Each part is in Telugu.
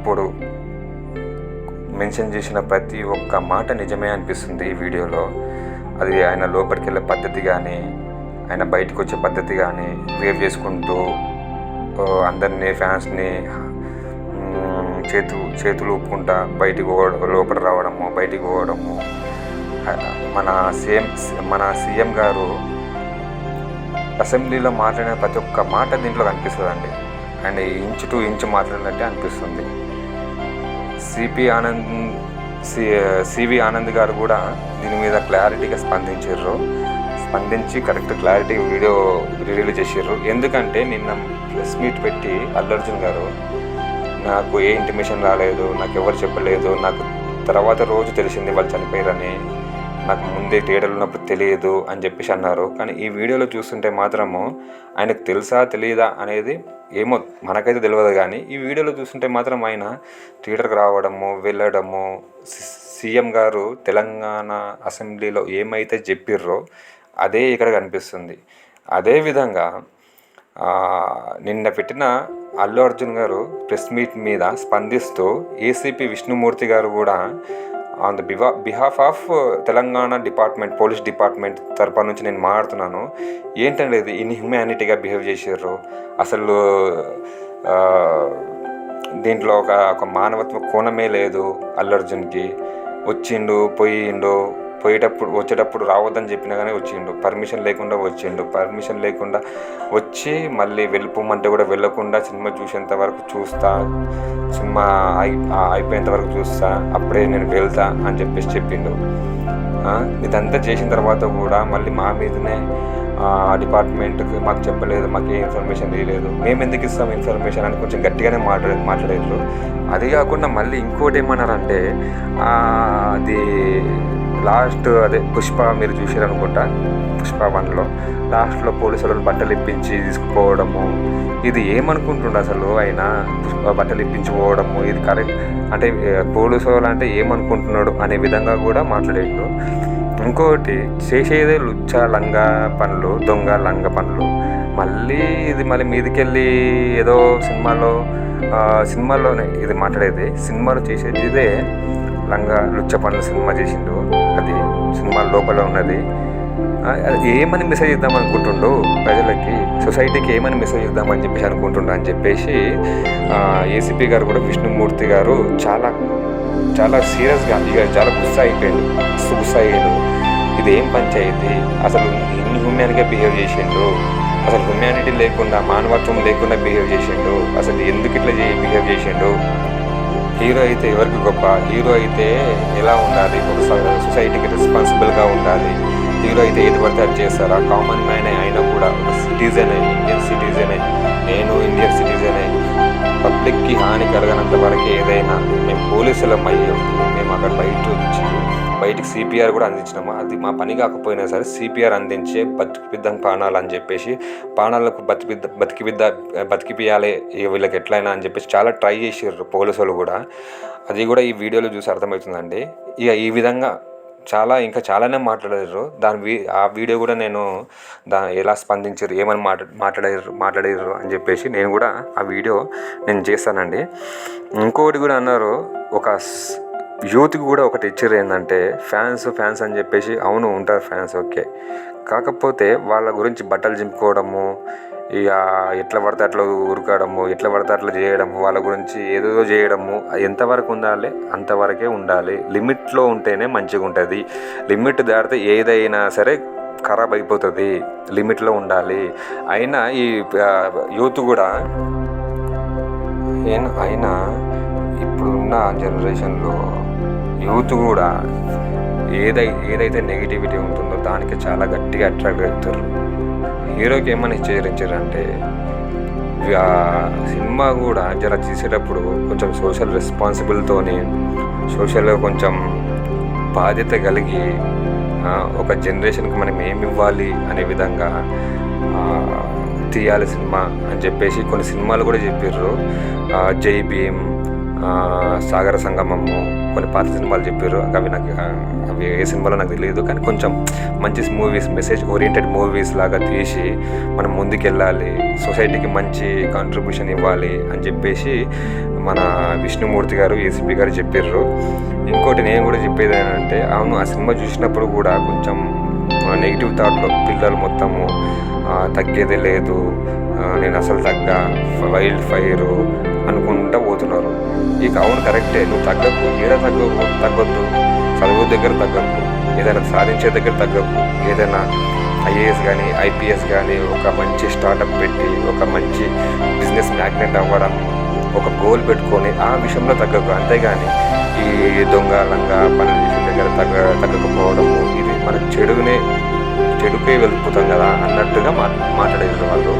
ఇప్పుడు మెన్షన్ చేసిన ప్రతి ఒక్క మాట నిజమే అనిపిస్తుంది ఈ వీడియోలో. అది ఆయన లోపలికి వెళ్ళే పద్ధతి కానీ ఆయన బయటకు వచ్చే పద్ధతి కానీ వేవ్ చేసుకుంటూ అందరినీ ఫ్యాన్స్ని చేతు చేతులు ఊపుకుంటా బయటికి పోవడం లోపల రావడము బయటికి పోవడము. మన సీఎం మన సీఎం గారు అసెంబ్లీలో మాట్లాడిన ప్రతి ఒక్క మాట దీంట్లో కనిపిస్తుందండి. అండ్ ఇంచు టు ఇంచు మాట్లాడినట్టే అనిపిస్తుంది. CP Anand C CV Anand గారు కూడా దీని మీద క్లారిటీగా స్పందించారు. స్పందించి కరెక్ట్ క్లారిటీ వీడియో రిలీజ్ చేసారు ఎందుకంటే నిన్న ప్రెస్ మీట్ పెట్టి అల్లు అర్జున్ గారు నాకు ఏ ఇంటిమేషన్ రాలేదు నాకు ఎవరు చెప్పలేదు నాకు తర్వాత రోజు తెలిసింది వాళ్ళు చనిపోయారని నాకు ముందే థియేటర్లో ఉన్నప్పుడు తెలియదు అని చెప్పేసి అన్నారు. కానీ ఈ వీడియోలో చూస్తుంటే మాత్రము ఆయనకు తెలుసా తెలియదా అనేది ఏమో మనకైతే తెలియదు కానీ ఈ వీడియోలో చూస్తుంటే మాత్రం ఆయన థియేటర్కి రావడము వెళ్ళడము సీఎం గారు తెలంగాణ అసెంబ్లీలో ఏమైతే చెప్పిర్రో అదే ఇక్కడ కనిపిస్తుంది. అదేవిధంగా నిన్న పెట్టిన అల్లు అర్జున్ గారు ప్రెస్ మీట్ మీద స్పందిస్తూ ఏసీపీ విష్ణుమూర్తి గారు కూడా on the బివా behalf of Telangana department police department తరపు నుంచి నేను మాట్లాడుతున్నాను. ఏంటంటే ఇది ఇన్హ్యూమానిటీగా బిహేవ్ చేసారు అసలు దీంట్లో ఒక ఒక మానవత్వ కోణమే లేదు అల్లు అర్జున్కి. వచ్చిండు పోయిండు పోయేటప్పుడు వచ్చేటప్పుడు రావద్దని చెప్పినా కానీ వచ్చిండు. పర్మిషన్ లేకుండా వచ్చిండు. పర్మిషన్ లేకుండా వచ్చి మళ్ళీ వెళ్ళిపోమంటే కూడా వెళ్ళకుండా సినిమా చూసేంత వరకు చూస్తా సినిమా అయి అయిపోయేంత వరకు చూస్తా అప్పుడే నేను వెళ్తా అని చెప్పేసి చెప్పిండు. ఇదంతా చేసిన తర్వాత కూడా మళ్ళీ మా మీదనే డిపార్ట్మెంట్కి మాకు చెప్పలేదు మాకు ఏ ఇన్ఫర్మేషన్ తెలియలేదు మేము ఎందుకు ఇస్తాం ఇన్ఫర్మేషన్ అని కొంచెం గట్టిగానే మాట్లాడే మాట్లాడారు అది కాకుండా మళ్ళీ ఇంకోటి ఏమన్నారంటే అది లాస్ట్ అదే పుష్ప మీరు చూసారనుకుంటా పుష్ప వన్లో. లాస్ట్లో పోలీసులను వాళ్ళు బట్టలు ఇప్పించి తీసుకుపోవడము. ఇది ఏమనుకుంటుండే అసలు ఆయన పుష్ప బట్టలు ఇప్పించుకోవడము ఇది కరెక్ట్ అంటే పోలీసు వాళ్ళు అంటే ఏమనుకుంటున్నాడు అనే విధంగా కూడా మాట్లాడేట్టు ఇంకోటి చేసేదే లుచ్చ లంగ పనులు దొంగ లంగ పనులు. మళ్ళీ ఇది మళ్ళీ మీదికెళ్ళి ఏదో సినిమాలో సినిమాలోనే ఇది మాట్లాడేది. సినిమాలో చేసేది ఇదే లంగా లుచ్చ సినిమా చేసిండు. అది సినిమా లోపల ఉన్నది. అది ఏమని మెసేజ్ ఇద్దాం అనుకుంటుండు? ప్రజలకి సొసైటీకి ఏమని మెసేజ్ ఇద్దామని చెప్పేసి అనుకుంటుండో అని చెప్పేసి ఏసీపీ గారు కూడా విష్ణుమూర్తి గారు చాలా చాలా సీరియస్గా ఇక చాలా గుస్సా అయిపోయాడు మస్తు గుస్సా అయ్యాడు ఇది ఏం పంచాయతీ అసలు ఇన్హ్యూమాన్గా బిహేవ్ చేసిండు. అసలు హ్యూమానిటీ లేకుండా మానవత్వం లేకుండా బిహేవ్ చేసిండు. అసలు ఎందుకు ఇట్లా బిహేవ్ చేసిండు? హీరో అయితే ఎవరికి గొప్ప? హీరో అయితే ఎలా ఉండాలి? ఒక సొసైటీకి రెస్పాన్సిబుల్గా ఉండాలి. హీరో అయితే ఏది పడితే అది చేస్తారా? కామన్ మ్యానే అయినా కూడా ఒక సిటిజనే ఇండియన్ సిటిజనే నేను ఇండియన్ సిటిజనే పబ్లిక్కి హాని కలగనంత వరకు ఏదైనా మేము పోలీసులం అయ్యి మేము అక్కడ బయట వచ్చి బయటికి సిపిఆర్ కూడా అందించినాము అది మా పని కాకపోయినా సరే సిపిఆర్ అందించే బతికిపిద్దాం ప్రాణాలు అని చెప్పేసి ప్రాణాలకు బతికిద్ద బతికిపిద్ద బతికిపియాలి వీళ్ళకి ఎట్లయినా అని చెప్పేసి చాలా ట్రై చేసారు పోలీసు వాళ్ళు కూడా. అది కూడా ఈ వీడియోలో చూసి అర్థమవుతుందండి. ఇక ఈ విధంగా చాలా ఇంకా చాలానే మాట్లాడారు దాని వీ ఆ వీడియో కూడా నేను దా ఎలా స్పందించారు ఏమని మాట్లా మాట్లాడారు మాట్లాడారు అని చెప్పేసి నేను కూడా ఆ వీడియో నేను చేస్తానండి. ఇంకొకటి కూడా అన్నారు ఒక యూత్కి కూడా ఒకటి ఇచ్చారు ఏంటంటే ఫ్యాన్స్ ఫ్యాన్స్ అని చెప్పేసి అవును ఉంటారు ఫ్యాన్స్ ఓకే. కాకపోతే వాళ్ళ గురించి బట్టలు చింపుకోవడము ఇక ఎట్లా పడితే అట్లా ఉరకడము ఎట్లా పడితే అట్లా చేయడము వాళ్ళ గురించి ఏదేదో చేయడము ఎంతవరకు ఉండాలి? అంతవరకే ఉండాలి. లిమిట్లో ఉంటేనే మంచిగా ఉంటుంది. లిమిట్ దాటితే ఏదైనా సరే ఖరాబ్ అయిపోతుంది. లిమిట్లో ఉండాలి. అయినా ఈ యూత్ కూడా అయినా ఇప్పుడున్న జనరేషన్లో యూత్ కూడా ఏదై ఏదైతే నెగిటివిటీ ఉంటుందో దానికి చాలా గట్టిగా అట్రాక్ట్ అవుతారు. హీరోకి ఏమని హెచ్చరించారంటే సినిమా కూడా జర చేసేటప్పుడు కొంచెం సోషల్ రెస్పాన్సిబిలిటీతోని సోషల్గా కొంచెం బాధ్యత కలిగి ఒక జనరేషన్కి మనం ఏమి ఇవ్వాలి అనే విధంగా తీయాలి సినిమా అని చెప్పేసి కొన్ని సినిమాలు కూడా చెప్పారు జై భీమ్ సాగర సంగమము కొన్ని పాత సినిమాలు చెప్పారు. అవి నాకు అవి ఏ సినిమాలో నాకు తెలియదు. కానీ కొంచెం మంచి మూవీస్ మెసేజ్ ఓరియంటెడ్ మూవీస్ లాగా తీసి మనం ముందుకెళ్ళాలి. సొసైటీకి మంచి కాంట్రిబ్యూషన్ ఇవ్వాలి అని చెప్పేసి మన విష్ణుమూర్తి గారు ఏసీపీ గారు చెప్పారు. ఇంకోటి నేను కూడా చెప్పేది ఏంటంటే అవును ఆ సినిమా చూసినప్పుడు కూడా కొంచెం నెగిటివ్ థాట్లో పిల్లలు మొత్తము ఆ, తగ్గేదే లేదు. నేను అసలు తగ్గ వైల్డ్ ఫైరు అనుకుంటా పోతున్నారు. ఇక అవును కరెక్టే నువ్వు తగ్గకు ఏడ తగ్గకు తగ్గొద్దు. చదువు దగ్గర తగ్గకు ఏదైనా సాధించే దగ్గర తగ్గకు ఏదైనా ఐఏఎస్ కానీ ఐపీఎస్ కానీ ఒక మంచి స్టార్టప్ పెట్టి ఒక మంచి బిజినెస్ మ్యాగ్నెట్ అవ్వడం ఒక గోల్ పెట్టుకొని ఆ విషయంలో తగ్గకు. అంతేగాని ఈ దొంగ లంగా పని చేసే దగ్గర తగ్గ తగ్గకపోవడము ఇది మన చెడునే చెడుకే వెళ్ళిపోతాం కదా అన్నట్టుగా మా మాట్లాడేది వాళ్ళు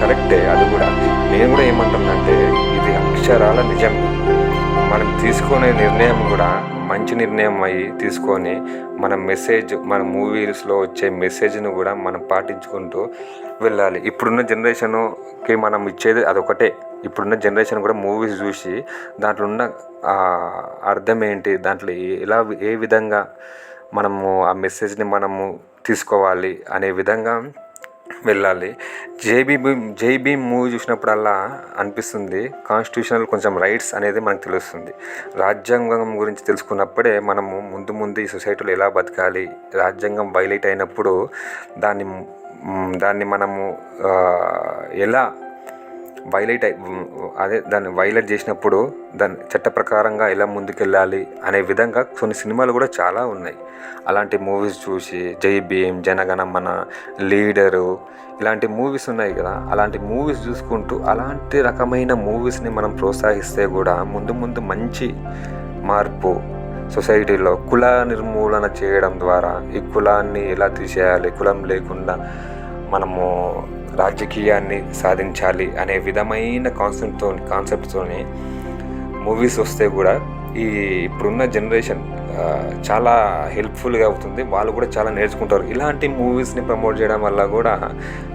కరెక్టే అది కూడా. నేను కూడా ఏమంటున్నానంటే అక్షరాల నిజం. మనం తీసుకునే నిర్ణయం కూడా మంచి నిర్ణయం అయ్యి తీసుకొని మన మెసేజ్ మన మూవీస్లో వచ్చే మెసేజ్ను కూడా మనం పాటించుకుంటూ వెళ్ళాలి. ఇప్పుడున్న జనరేషన్కి మనం ఇచ్చేది అదొకటే. ఇప్పుడున్న జనరేషన్ కూడా మూవీస్ చూసి దాంట్లో ఉన్న అర్థం ఏంటి దాంట్లో ఎలా ఏ విధంగా మనము ఆ మెసేజ్ని మనము తీసుకోవాలి అనే విధంగా వెళ్ళాలి. జేబీ భీమ్ మూవీ చూసినప్పుడల్లా అనిపిస్తుంది. కాన్స్టిట్యూషనల్ కొంచెం రైట్స్ అనేది మనకు తెలుస్తుంది. రాజ్యాంగం గురించి తెలుసుకున్నప్పుడే మనము ముందు ముందు ఈ సొసైటీలో ఎలా బతకాలి రాజ్యాంగం వైలేట్ అయినప్పుడు దాన్ని దాన్ని మనము ఎలా వైలేట్ అయి అదే దాన్ని వైలేట్ చేసినప్పుడు దాన్ని చట్ట ప్రకారంగా ఎలా ముందుకెళ్ళాలి అనే విధంగా కొన్ని సినిమాలు కూడా చాలా ఉన్నాయి. అలాంటి మూవీస్ చూసి జై భీమ్ జనగణమన లీడరు ఇలాంటి మూవీస్ ఉన్నాయి కదా. అలాంటి మూవీస్ చూసుకుంటూ అలాంటి రకమైన మూవీస్ని మనం ప్రోత్సహిస్తే కూడా ముందు ముందు మంచి మార్పు సొసైటీలో కుల నిర్మూలన చేయడం ద్వారా ఈ కులాన్ని ఎలా తీసేయాలి కులం లేకుండా మనము రాజకీయాన్ని సాధించాలి అనే విధమైన కాన్సెప్ట్తో కాన్సెప్ట్తోనే మూవీస్ వస్తే కూడా ఈ ఇప్పుడున్న జనరేషన్ చాలా హెల్ప్ఫుల్గా అవుతుంది. వాళ్ళు కూడా చాలా నేర్చుకుంటారు. ఇలాంటి మూవీస్ని ప్రమోట్ చేయడం వల్ల కూడా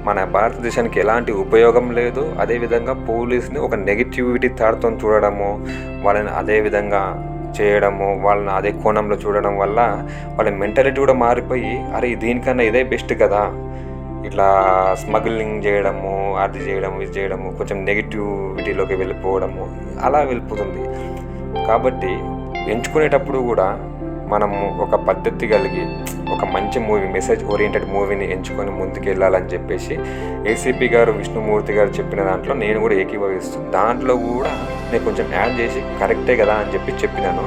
మన భారతదేశానికి ఎలాంటి ఉపయోగం లేదు. అదేవిధంగా పోలీస్ని ఒక నెగిటివిటీ థాట్తో చూడడము వాళ్ళని అదే విధంగా చేయడము వాళ్ళని అదే కోణంలో చూడడం వల్ల వాళ్ళ మెంటాలిటీ కూడా మారిపోయి అరే దీనికన్నా ఇదే బెస్ట్ కదా. ఇట్లా స్మగ్లింగ్ చేయడము అది చేయడము ఇది చేయడము కొంచెం నెగిటివిటీలోకి వెళ్ళిపోవడము అలా వెళ్ళిపోతుంది. కాబట్టి ఎంచుకునేటప్పుడు కూడా మనము ఒక పద్ధతి కలిగి ఒక మంచి మూవీ మెసేజ్ ఓరియంటెడ్ మూవీని ఎంచుకొని ముందుకు వెళ్ళాలని చెప్పేసి ఏసీపీ గారు విష్ణుమూర్తి గారు చెప్పిన దాంట్లో నేను కూడా ఏకీభవిస్తూ దాంట్లో కూడా నేను కొంచెం యాడ్ చేసి కరెక్టే కదా అని చెప్పి చెప్పినాను.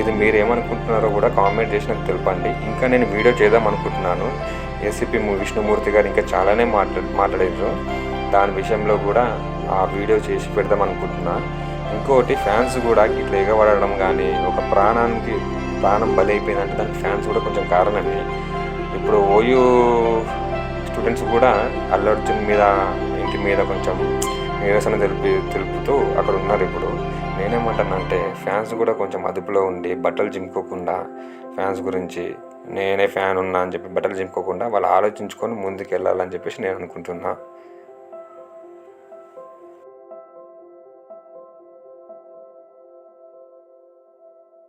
ఇది మీరు ఏమనుకుంటున్నారో కూడా కామెంట్ చేసి నాకు తెలపండి. ఇంకా నేను వీడియో చేద్దాం అనుకుంటున్నాను. ఏసీపీ విష్ణుమూర్తి గారు ఇంకా చాలానే మాట్లా మాట్లాడారు దాని విషయంలో కూడా ఆ వీడియో చేసి పెడదాం అనుకుంటున్నా. ఇంకోటి ఫ్యాన్స్ కూడా ఇట్లా ఎగబడడం కానీ ఒక ప్రాణానికి ప్రాణం బలైపోయిందంటే దానికి ఫ్యాన్స్ కూడా కొంచెం కారణమే. ఇప్పుడు ఓయూ స్టూడెంట్స్ కూడా అల్లు అర్జున్ మీద ఇంటి మీద కొంచెం నిరసన తెలిపి తెలుపుతూ అక్కడ ఉన్నారు ఇప్పుడు. నేనేమంటానంటే ఫ్యాన్స్ కూడా కొంచెం అదుపులో ఉండి బట్టలు చింపుకోకుండా ఫ్యాన్స్ గురించి నేనే ఫ్యాన్ ఉన్నా అని చెప్పి బట్టలు చింపుకోకుండా వాళ్ళు ఆలోచించుకొని ముందుకు వెళ్ళాలని చెప్పేసి నేను అనుకుంటున్నా.